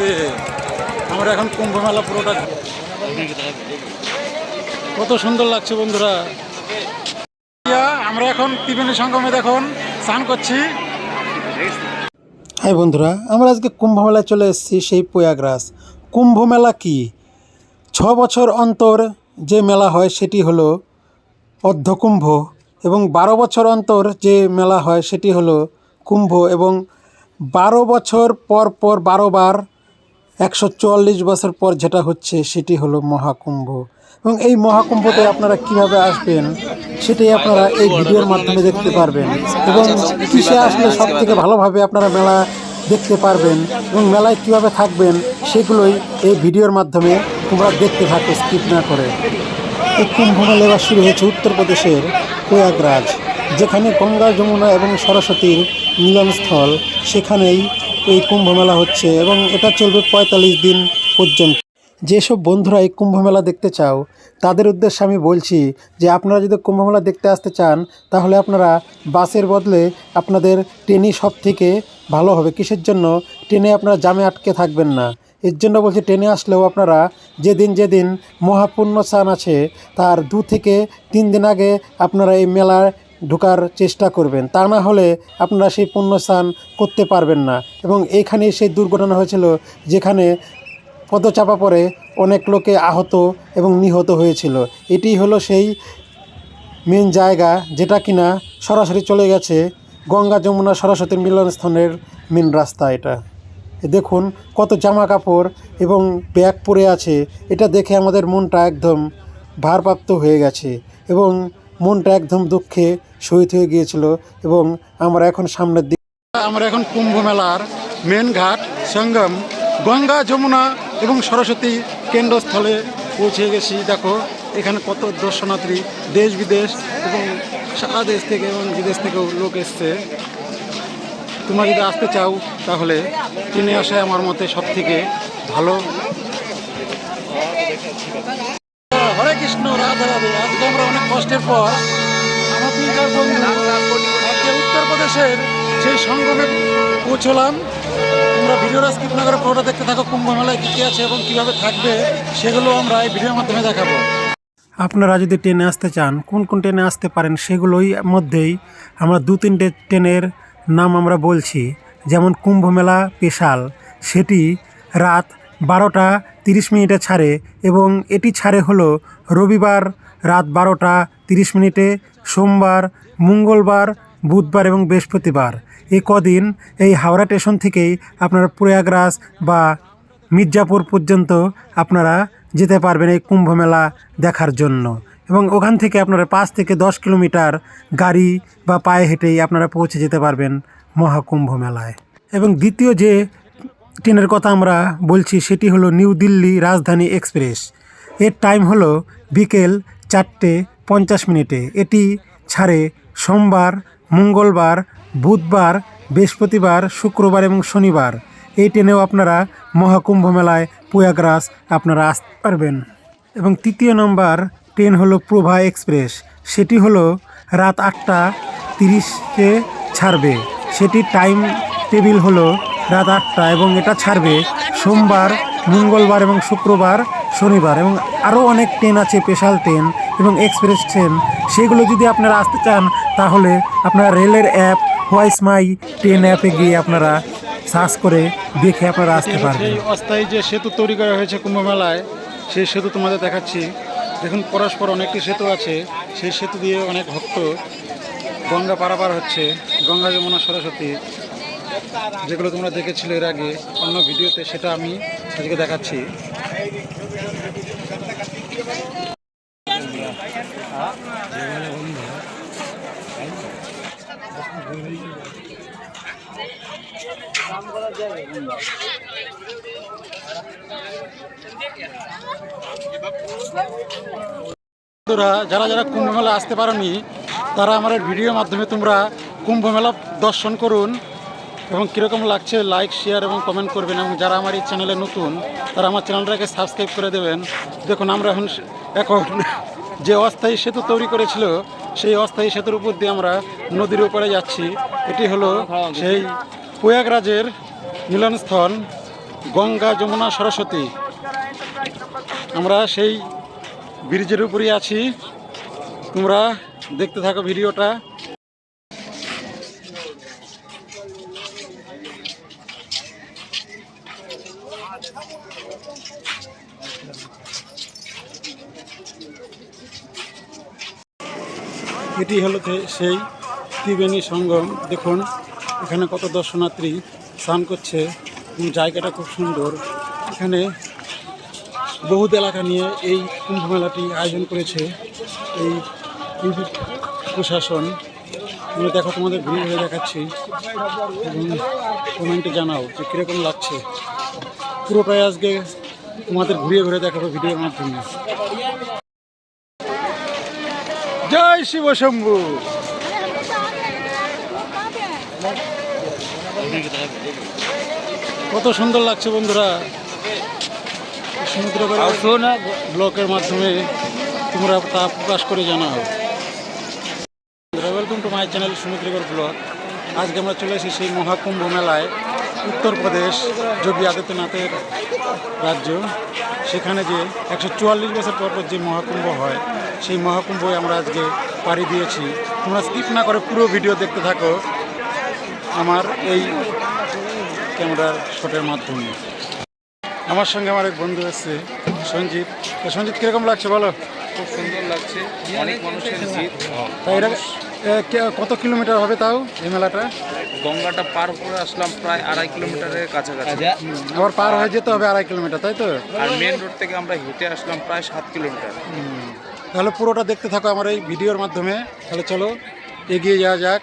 রাধে আমরা এখন কুম্ভ মেলা পুরোটা কত সুন্দর লাগছে বন্ধুরা। আমরা এখন ত্রিবেণী সঙ্গমে দেখুন, স্নান করছি। হাই বন্ধুরা, আমরা আজকে কুম্ভ মেলায় চলে এসেছি সেই প্রয়াগরাজ। কুম্ভ মেলা কি? ছ বছর অন্তর যে মেলা হয় সেটি হলো অর্ধকুম্ভ এবং বারো বছর অন্তর যে মেলা হয় সেটি হলো কুম্ভ এবং বারো বছর পর পর বারো বার একশো চুয়াল্লিশ বছর পর যেটা হচ্ছে সেটি হলো মহাকুম্ভ। এবং এই মহাকুম্ভতে আপনারা কীভাবে আসবেন, সেটাই আপনারা এই ভিডিওর মাধ্যমে দেখতে পারবেন। এবং কিসে আসলে সব থেকে ভালোভাবে আপনারা মেলা দেখতে পারবেন এবং মেলায় কীভাবে থাকবেন, সেগুলোই এই ভিডিওর মাধ্যমে তোমরা দেখতে থাকো, স্কিপ না করে। এই কুম্ভ মেলা এবার শুরু হয়েছে উত্তরপ্রদেশের প্রয়াগরাজ, যেখানে গঙ্গা, যমুনা এবং সরস্বতীর মিলনস্থল, সেখানেই এই কুম্ভ মেলা হচ্ছে এবং এটা চলবে পঁয়তাল্লিশ দিন পর্যন্ত। যেসব বন্ধুরা এই কুম্ভ মেলা দেখতে চাও, তাদের উদ্দেশ্যে আমি বলছি যে আপনারা যদি কুম্ভ মেলা দেখতে আসতে চান, তাহলে আপনারা বাসের বদলে আপনাদের ট্রেনই সব থেকে ভালো হবে। কিসের জন্য? ট্রেনে আপনারা জামে আটকে থাকবেন না। এর জন্য বলছি ট্রেনে আসলেও আপনারা যেদিন যেদিন মহাপূর্ণ স্নান আছে, তার দু থেকে তিন দিন আগে আপনারা এই মেলায় ঢোকার চেষ্টা করবেন। তা না হলে আপনারা সেই পুণ্য স্নান করতে পারবেন না। এবং এইখানেই সেই দুর্ঘটনা হয়েছিল যেখানে পদচাপা পড়ে অনেক লোকে আহত এবং নিহত হয়েছিল। এটি হলো সেই মেন জায়গা যেটা কিনা সরাসরি চলে গেছে গঙ্গা যমুনা সরস্বতীর মিলনস্থানের মেন রাস্তা এটা। দেখুন কত জামা কাপড় এবং ব্যাগ পরে আছে। এটা দেখে আমাদের মনটা একদম ভারপ্রাপ্ত হয়ে গেছে। এবং মনটা একদম দুঃখে শহীদ হয়ে গিয়েছিল এবং আমরা এখন সামনের দিকে আমরা এখন কুম্ভ মেলার মেন ঘাট, সঙ্গম, গঙ্গা, যমুনা এবং সরস্বতী কেন্দ্রস্থলে পৌঁছে গেছি। দেখো, এখানে কত দর্শনার্থী, দেশ বিদেশ এবং সারা দেশ থেকে এবং বিদেশ থেকেও লোক এসছে। তোমরা যদি আসতে চাও, তাহলে ট্রেনে আসে আমার মতে সব থেকে ভালো। হরে কৃষ্ণ, রাধা রাধে। কষ্টের পর আমার দুইটার বন্ধু উত্তরপ্রদেশের সেই সঙ্গমে পৌঁছলাম। তোমরা ভিডিওটা স্কিপ না করে পুরোটা দেখতে থাকো কুম্ভ মেলায় কী কী আছে এবং কীভাবে থাকবে, সেগুলো আমরা এই ভিডিওর মাধ্যমে দেখাবো। আপনারা যদি ট্রেনে আসতে চান, কোন কোন ট্রেনে আসতে পারেন সেগুলোই মধ্যেই আমরা দু তিনটে ট্রেনের নাম আমরা বলছি। যেমন কুম্ভ মেলা স্পেশাল, সেটি রাত বারোটা তিরিশ মিনিটে ছাড়ে এবং এটি ছাড়ে হলো রবিবার রাত বারোটা তিরিশ মিনিটে সোমবার, মঙ্গলবার, বুধবার এবং বৃহস্পতিবার। এই কদিন এই হাওড়া স্টেশন থেকেই আপনারা প্রয়াগরাজ বা মির্জাপুর পর্যন্ত আপনারা যেতে পারবেন এই কুম্ভ মেলা দেখার জন্য। এবং ওখান থেকে আপনারা পাঁচ থেকে দশ কিলোমিটার গাড়ি বা পায়ে হেঁটেই আপনারা পৌঁছে যেতে পারবেন মহাকুম্ভ মেলায় এবং দ্বিতীয় যে ট্রেনের কথা আমরা বলছি, সেটি হলো নিউ দিল্লি রাজধানী এক্সপ্রেস। এর টাইম হলো বিকেল চারটে পঞ্চাশ মিনিটে। এটি ছাড়ে সোমবার, মঙ্গলবার, বুধবার, বৃহস্পতিবার, শুক্রবার এবং শনিবার। এই ট্রেনেও আপনারা মহাকুম্ভ মেলায় প্রয়াগরাজ আপনারা আসতে পারবেন। এবং তৃতীয় নম্বর ট্রেন হলো প্রভা এক্সপ্রেস। সেটি হলো রাত আটটা তিরিশে ছাড়বে। সেটির টাইম টেবিল হলো রাত আটটা এবং এটা ছাড়বে সোমবার, মঙ্গলবার এবং শুক্রবার শনিবার এবং আরও অনেক ট্রেন আছে স্পেশাল ট্রেন এবং এক্সপ্রেস ট্রেন সেগুলো যদি আপনারা আসতে চান তাহলে আপনারা রেলের অ্যাপ হোয়াইস মাই ট্রেন অ্যাপে গিয়ে আপনারা সার্চ করে দেখে আপনারা আসতে পারবেন। অস্থায়ী যে সেতু তৈরি করা হয়েছে কুম্ভ মেলায় সেই সেতু তোমাদের দেখাচ্ছি। দেখুন পরস্পর অনেকটি সেতু আছে সেই সেতু দিয়ে অনেক ভক্ত গঙ্গা পারাপার হচ্ছে গঙ্গা যমুনা সরস্বতী। যেগুলো তোমরা দেখেছিলে এর আগে অন্য ভিডিওতে সেটা আমি আজকে দেখাচ্ছি। বন্ধুরা, যারা যারা কুম্ভ মেলা আসতে পারোনি, তারা আমার এই ভিডিওর মাধ্যমে তোমরা কুম্ভ মেলা দর্শন করুন এবং কীরকম লাগছে লাইক শেয়ার এবং কমেন্ট করবেন। এবং যারা আমার এই চ্যানেলে নতুন, তারা আমার চ্যানেলটাকে সাবস্ক্রাইব করে দেবেন। দেখুন, আমরা এখন এখন যে অস্থায়ী সেতু তৈরি করেছিল, সেই অস্থায়ী সেতুর উপর দিয়ে আমরা নদীর উপরে যাচ্ছি। এটি হলো সেই প্রয়াগরাজের মিলনস্থল, গঙ্গা, যমুনা, সরস্বতী। আমরা সেই ব্রিজের উপরই আছি। তোমরা দেখতে থাকো ভিডিওটা। এটি হলো সেই ত্রিবেণী সঙ্গম। দেখুন, এখানে কত দর্শনার্থী। স্নান করছে জায়গাটা খুব সুন্দর। এখানে বহুত এলাকা নিয়ে এই কুম্ভ মেলাটি আয়োজন করেছে এই প্রশাসন। আমি দেখো, তোমাদের ঘুরে ঘুরে দেখাচ্ছি এবং কমেন্টে জানাও যে কীরকম লাগছে। পুরোটাই আজকে তোমাদের ঘুরিয়ে ঘুরে দেখাবো ভিডিওর মাধ্যমে। জয় শিব কত সুন্দর লাগছে বন্ধুরা। সমুদ্র ব্লকের মাধ্যমে তোমরা তা প্রকাশ করে জানাও। Welcome to my channel Samudragarh block আজকে আমরা চলে এসেছি সেই মহাকুম্ভ মেলায় উত্তরপ্রদেশ যোগী আদিত্যনাথের রাজ্য। সেখানে যে একশো চুয়াল্লিশ বছর পর পর যে মহাকুম্ভ হয় সেই মহাকুম্ভে আমরা আজকে পাড়ি দিয়েছি। তোমরা স্কিপ না করে পুরো ভিডিও দেখতে থাকো। আমার এই ক্যামেরার শটের মাধ্যমে। আমার সঙ্গে আমার এক বন্ধু আছে সঞ্জিত। সঞ্জিত কীরকম লাগছে বলো? খুব সুন্দর লাগছে। অনেক মানুষের এটা কত কিলোমিটার হবে তাও এই মেলাটা? গঙ্গাটা পার করে আসলাম প্রায় আড়াই কিলোমিটারের কাছাকাছি। আবার পার হয়ে যেতে হবে আড়াই কিলোমিটার তাই তো? আর মেন রোড থেকে আমরা হেঁটে আসলাম প্রায় সাত কিলোমিটার। তাহলে পুরোটা দেখতে থাকো আমার এই ভিডিওর মাধ্যমে। তাহলে চলো এগিয়ে যাওয়া যাক।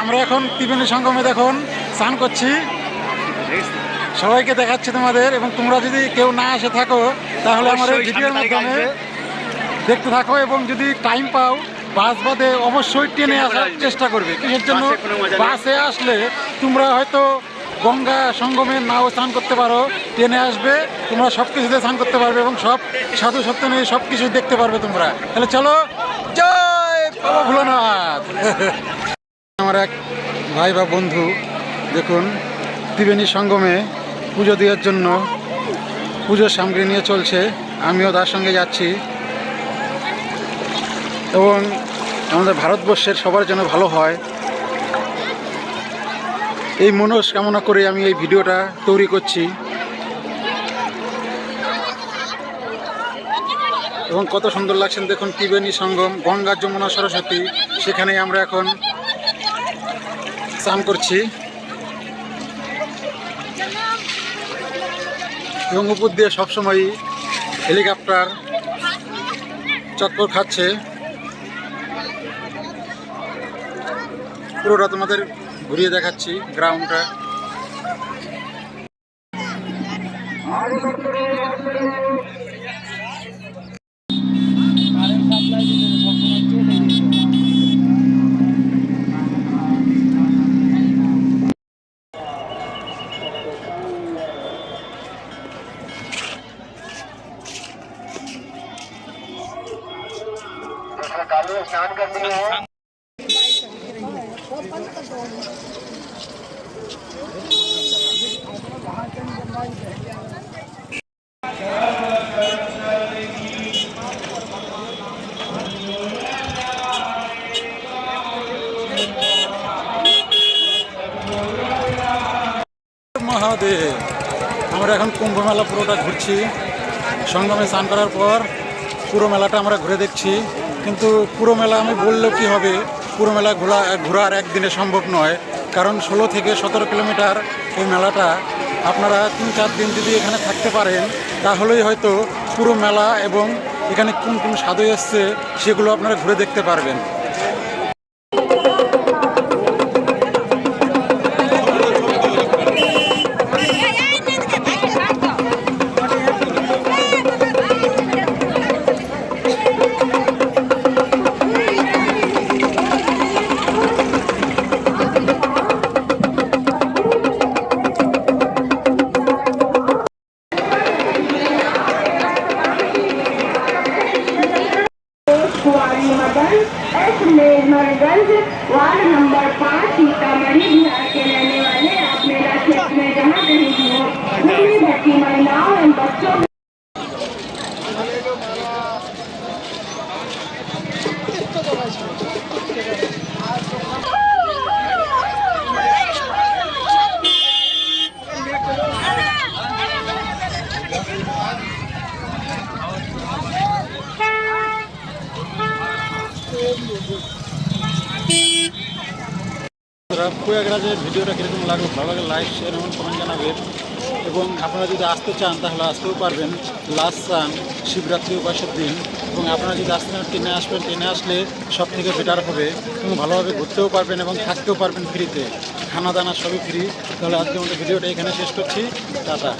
আমরা এখন ত্রিবেণী সঙ্গমে দেখুন স্নান করছি। সবাইকে দেখাচ্ছি তোমাদের এবং তোমরা যদি কেউ না এসে থাকো তাহলে এই ভিডিওর মাধ্যমে দেখতে থাকো এবং যদি টাইম পাও বাস বাদে অবশ্যই ট্রেনে আসার চেষ্টা করবে। কিসের জন্য? বাসে আসলে তোমরা হয়তো গঙ্গা সঙ্গমে নাও স্নান করতে পারো ট্রেনে আসবে তোমরা সব কিছুতে স্নান করতে পারবে এবং সব সাধু সত্য নিয়ে সব কিছু দেখতে পারবে তোমরা। তাহলে চলো আমার এক ভাই বা বন্ধু, দেখুন, ত্রিবেণী সঙ্গমে পুজো দেওয়ার জন্য পুজোর সামগ্রী নিয়ে চলছে। আমিও তার সঙ্গে যাচ্ছি। এবং আমাদের ভারতবর্ষের সবার জন্য ভালো হয়। এই মনস কামনা করে আমি এই ভিডিওটা তৈরি করছি। এবং কত সুন্দর লাগছেন দেখুন, ত্রিবেণী সঙ্গম, গঙ্গা যমুনা সরস্বতী। সেখানে আমরা এখন স্নান করছি। এবং উপর দিয়ে সবসময় হেলিকপ্টার চক্কর খাচ্ছে। পুরোটা তোমাদের ঘুরিয়ে দেখাচ্ছি গ্রাউন্ডটা মহাদেব, আমরা এখন কুম্ভ মেলা পুরোটা ঘুরছি। সঙ্গমে স্নান করার পর পুরো মেলাটা আমরা ঘুরে দেখছি। কিন্তু পুরো মেলা আমি বললেও কি হবে, পুরো মেলা ঘোরা, ঘোরার একদিনে সম্ভব নয়। কারণ ষোলো থেকে সতেরো কিলোমিটার এই মেলাটা আপনারা তিন চার দিন যদি এখানে থাকতে পারেন, তাহলেই হয়তো পুরো মেলা এবং এখানে কোন কোন সাধু এসছে সেগুলো আপনারা ঘুরে দেখতে পারবেন। প্রয়াগরাজের ভিডিওটা কীরকম লাগল? ভালো লাগে লাইক শেয়ার এবং কমেন্ট জানাবেন। এবং আপনারা যদি আসতে চান, তাহলে আসতেও পারবেন। লাস্ট চান শিবরাত্রি উপাসের দিন। এবং আপনারা যদি আসতে চান, ট্রেনে আসবেন, ট্রেনে আসলে সব থেকে বেটার হবে। এবং ভালোভাবে ঘুরতেও পারবেন এবং থাকতেও পারবেন ফ্রিতে খানা দানা সবই ফ্রি তাহলে আজকে আমাদের ভিডিওটা এখানে শেষ করছি। টাটা।